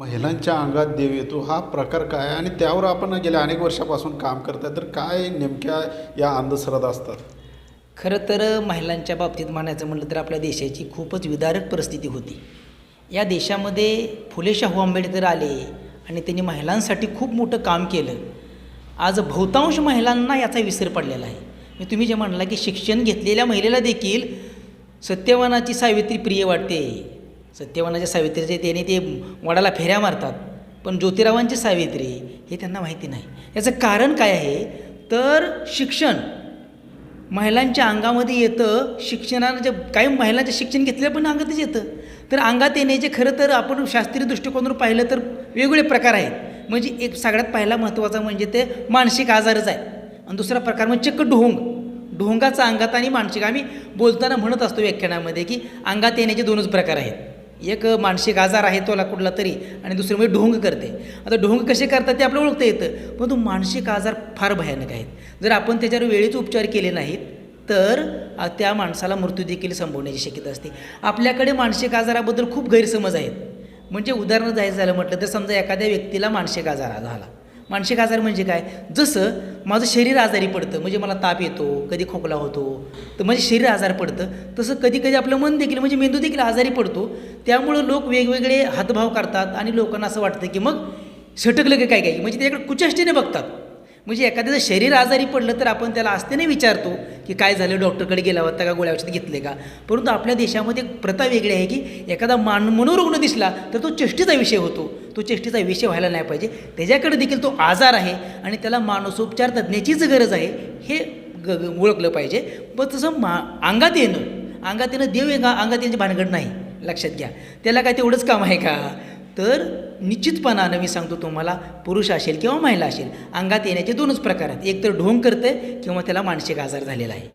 महिलांच्या अंगात देव येतो. हा प्रकार काय आहे? आणि त्यावर आपण गेल्या अनेक वर्षापासून काम करताय तर काय नेमक्या या अंधश्रद्धा असतात? खरं तर महिलांच्या बाबतीत म्हणायचं म्हटलं तर आपल्या देशाची खूपच विदारक परिस्थिती होती. या देशामध्ये फुले शाहू आंबेडकर आले आणि त्यांनी महिलांसाठी खूप मोठं काम केलं. आज बहुतांश महिलांना याचा विसर पडलेला आहे. मी तुम्ही जे म्हणला की शिक्षण घेतलेल्या महिलेला देखील सत्यवानाची सावित्री प्रिय वाटते. सत्यवानाच्या सावित्रीचे त्याने ते वडाला फेऱ्या मारतात. पण ज्योतिरावांची सावित्री हे त्यांना माहिती नाही. याचं कारण काय आहे? तर शिक्षण. महिलांच्या अंगामध्ये येतं शिक्षणानं जे काही महिलांचं शिक्षण घेतलेलं पण अंगातच येतं. तर अंगात येण्याचे खरं तर आपण शास्त्रीय दृष्टिकोनातून पाहिलं तर वेगवेगळे प्रकार आहेत. म्हणजे एक सगळ्यात पहिला महत्त्वाचा म्हणजे ते मानसिक आजारच आहे. आणि दुसरा प्रकार म्हणजे चक्क ढोंग. ढोंगाचा अंगात आणि मानसिक. आम्ही बोलताना म्हणत असतो व्याख्यानामध्ये की अंगात येण्याचे दोनच प्रकार आहेत. एक मानसिक आजार आहे तोला कुठला तरी आणि दुसरं म्हणजे ढोंग करते. आता ढोंग कसे करतात ते आपल्याला ओळखता येतं परंतु मानसिक आजार फार भयानक आहेत. जर आपण त्याच्यावर वेळेचे उपचार केले नाहीत तर त्या माणसाला मृत्यू देखील संभवण्याची शक्यता असते. आपल्याकडे मानसिक आजाराबद्दल खूप गैरसमज आहेत. म्हणजे उदाहरण जायचं झालं म्हटलं तर समजा एखाद्या व्यक्तीला मानसिक आजार झाला. मानसिक आजार म्हणजे काय? जसं माझं शरीर आजारी पडतं म्हणजे मला ताप येतो कधी खोकला होतो तर म्हणजे शरीर आजार पडतं. तसं कधी कधी आपलं मन देखील म्हणजे मेंदू देखील आजारी पडतो. त्यामुळं लोक वेगवेगळे हातभाव करतात आणि लोकांना असं वाटतं की मग सटकलं की काय काय म्हणजे त्याच्याकडे कुचष्टीने बघतात. म्हणजे एखाद्याचं शरीर आजारी पडलं तर आपण त्याला असतेने विचारतो की काय झालं डॉक्टरकडे गेला होता का गोळ्या औषध घेतले का? परंतु आपल्या देशामध्ये एक प्रथा वेगळी आहे की एखादा मान मनोरुग्ण दिसला तर तो चेष्टीचा विषय होतो. तो चेष्टीचा विषय व्हायला नाही पाहिजे. त्याच्याकडे देखील तो आजार आहे आणि त्याला मानसोपचार तज्ज्ञाचीच गरज आहे हे ग ग- ओळखलं पाहिजे. पण तसं मा अंगात येणं अंगात येणं देव एका अंगात येण्याची भानगड नाही लक्षात घ्या. त्याला काय तेवढंच काम आहे का? तर निश्चितपणानं मी सांगतो तुम्हाला पुरुष असेल किंवा महिला असेल अंगात येण्याचे दोनच प्रकार आहेत. एक तर ढोंग करतं किंवा त्याला मानसिक आजार झालेला आहे.